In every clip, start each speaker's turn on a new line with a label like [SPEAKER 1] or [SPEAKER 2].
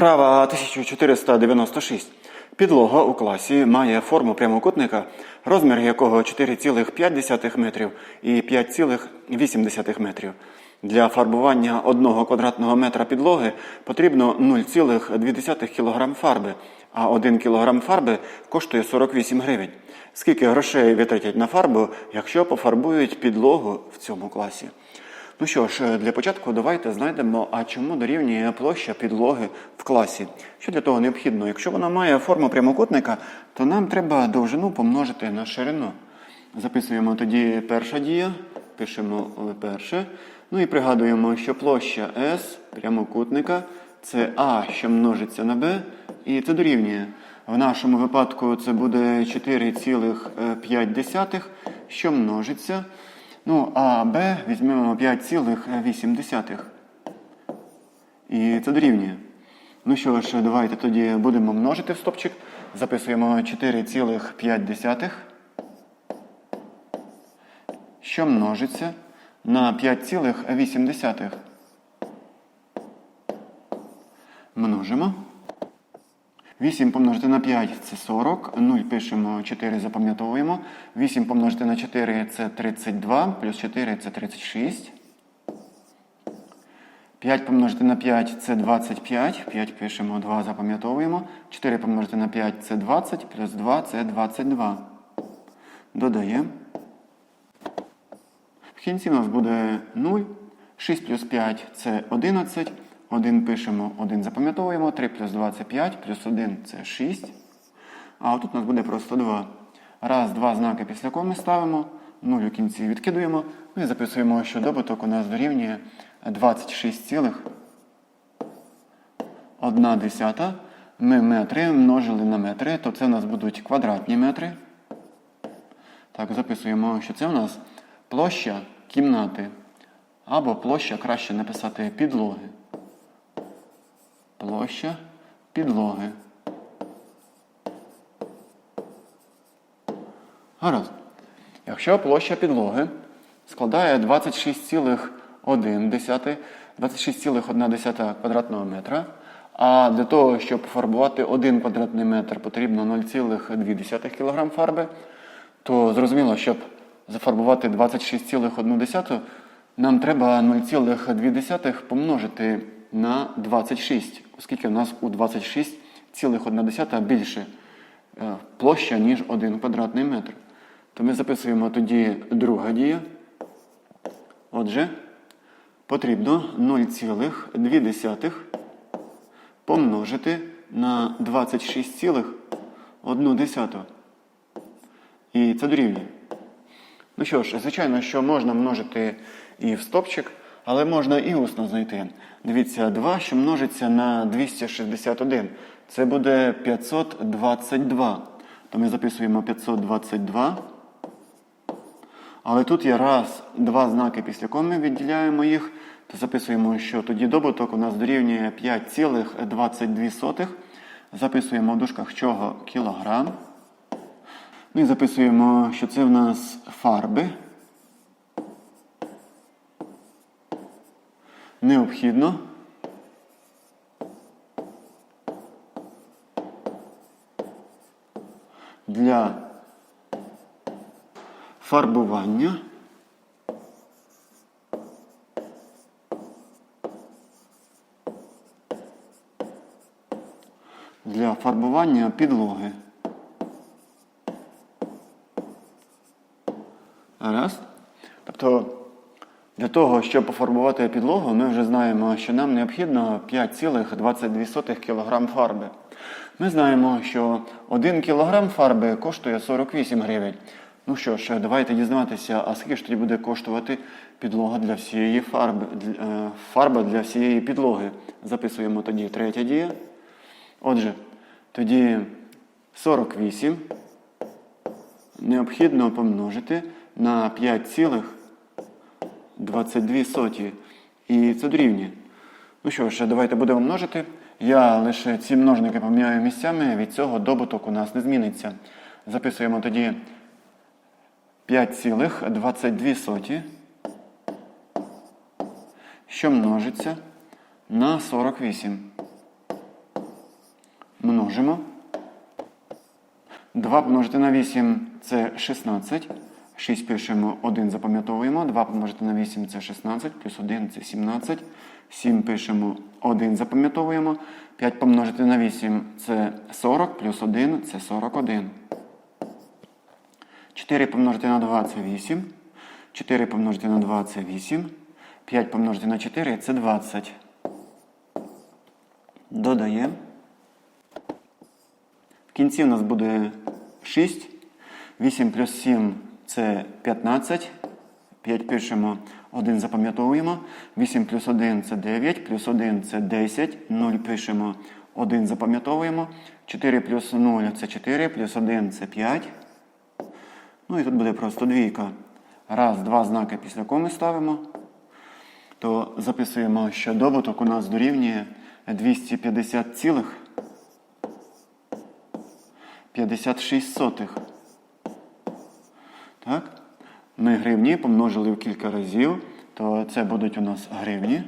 [SPEAKER 1] Вправа 1496. Підлога у класі має форму прямокутника, розмір якого 4,5 метрів і 5,8 метрів. Для фарбування одного квадратного метра підлоги потрібно 0,2 кг фарби, а 1 кг фарби коштує 48 гривень. Скільки грошей витратять на фарбу, якщо пофарбують підлогу в цьому класі? Ну що ж, для початку давайте знайдемо, а чому дорівнює площа підлоги в класі. Що для того необхідно? Якщо вона має форму прямокутника, то нам треба довжину помножити на ширину. Записуємо тоді перша дія, пишемо перше. Ну і пригадуємо, що площа S прямокутника це А, що множиться на Б, і це дорівнює. В нашому випадку це буде 4,5, що множиться. Ну, а Б візьмемо 5,8. І це дорівнює. Ну що ж, давайте тоді будемо множити в стопчик. Записуємо 4,5, що множиться на 5,8. Множимо. 8 помножити на 5 це 40. 0 пишемо 4, запам'ятовуємо. 8 помножити на 4 це 32, плюс 4 це 36. 5 помножити на 5 це 25. 5 пишемо 2, запам'ятовуємо. 4 помножити на 5 це 20, плюс 2 це 22. Додаємо. В кінці у нас буде 0. 6 плюс 5 це 11. 1 пишемо, 1 запам'ятовуємо, 3 плюс 2 це 5, плюс 1 це 6. А отут у нас буде просто 2. Раз, два знаки після коми ставимо, 0 у кінці відкидуємо. Ну і записуємо, що добуток у нас дорівнює 26,1. Ми метри множили на метри, то це у нас будуть квадратні метри. Так, записуємо, що це у нас площа кімнати. Або площа краще написати підлоги. Площа підлоги. Гаразд. Якщо площа підлоги складає 26,1 26,1 квадратного метра, а для того, щоб фарбувати 1 квадратний метр, потрібно 0,2 кг фарби, то зрозуміло, щоб зафарбувати 26,1, нам треба 0,2 помножити на 26, оскільки в нас у 26,1 більше е, площа, ніж 1 квадратний метр. То ми записуємо тоді друга дія. Отже, потрібно 0,2 помножити на 26,1. І це дорівнює. Ну що ж, звичайно, що можна множити і в стопчик, але можна і усно знайти. Дивіться, 2, що множиться на 261. Це буде 522. То ми записуємо 522. Але тут є раз, два знаки після коми, відділяємо їх, то записуємо, що тоді добуток у нас дорівнює 5,22. Записуємо в дужках чого кілограм. Ну і записуємо, що це в нас фарби. Необхідно. Для фарбування для фарбування підлоги. Раз. Тобто, для того, щоб пофарбувати підлогу, ми вже знаємо, що нам необхідно 5,22 кг фарби. Ми знаємо, що 1 кг фарби коштує 48 гривень. Ну що ж, давайте дізнаватися, а скільки ж тоді буде коштувати підлога для всієї фарби, е, фарба для всієї підлоги. Записуємо тоді третя дія. Отже, тоді 48 необхідно помножити на 5,22. І це дорівнює. Ну що ж, давайте будемо множити. Я лише ці множники поміняю місцями, від цього добуток у нас не зміниться. Записуємо тоді 5,22, що множиться на 48. множимо. 2 помножити на 8 це 16. 6 пишемо, 1 запам'ятовуємо. 2 помножити на 8 це 16, плюс 1 це 17. 7 пишемо, 1 запам'ятовуємо. 5 помножити на 8 це 40, плюс 1 це 41. 4 помножити на 2 це 8. 4 помножити на 2 це 8. 5 помножити на 4 це 20. Додаємо. В кінці у нас буде 6. 8 плюс 7 це 15. 5 пишемо, 1 запам'ятовуємо. 8 плюс 1 це 9, плюс 1 це 10. 0 пишемо, 1 запам'ятовуємо. 4 плюс 0 це 4, плюс 1 це 5. Ну і тут буде просто двійка. Раз, два знаки після коми ставимо. То записуємо, що добуток у нас дорівнює 250 Ми гривні помножили в кілька разів, то це будуть у нас гривні.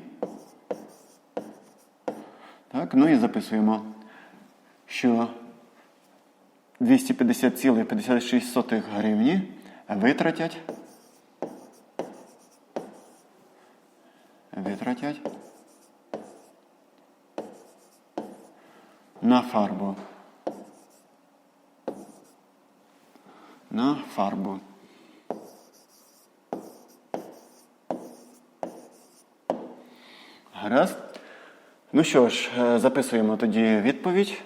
[SPEAKER 1] Так, ну і записуємо, що 250,56 гривні витратять. Витратять на фарбу. На фарбу. Гаразд. Ну що ж, е, записуємо тоді відповідь.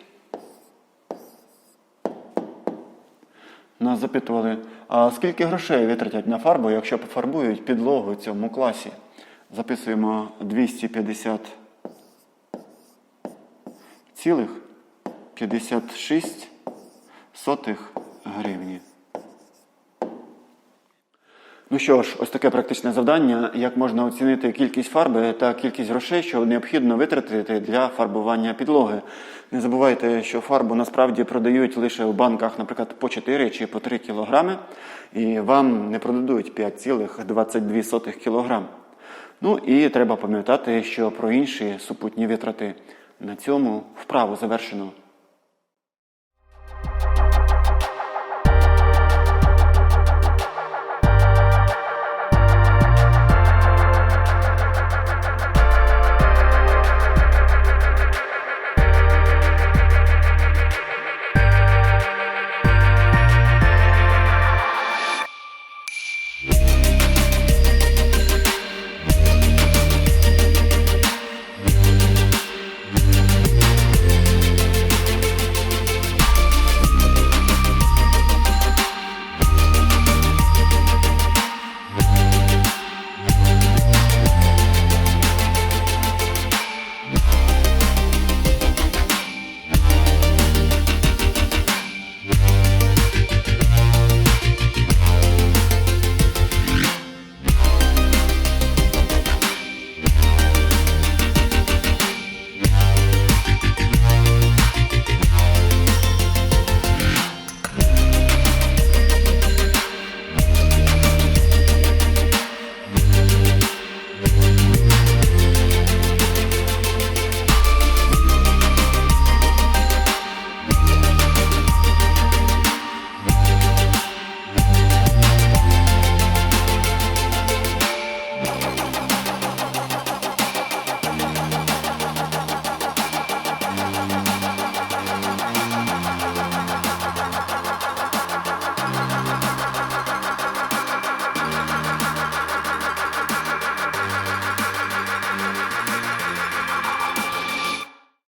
[SPEAKER 1] Нас запитували, а скільки грошей витратять на фарбу, якщо пофарбують підлогу в цьому класі? Записуємо 250 цілих 56 сотих гривні. Ну що ж, ось таке практичне завдання, як можна оцінити кількість фарби та кількість грошей, що необхідно витратити для фарбування підлоги. Не забувайте, що фарбу насправді продають лише в банках, наприклад, по 4 чи по 3 кілограми, і вам не продадуть 5,22 кілограм. Ну і треба пам'ятати, що про інші супутні витрати на цьому вправу завершено.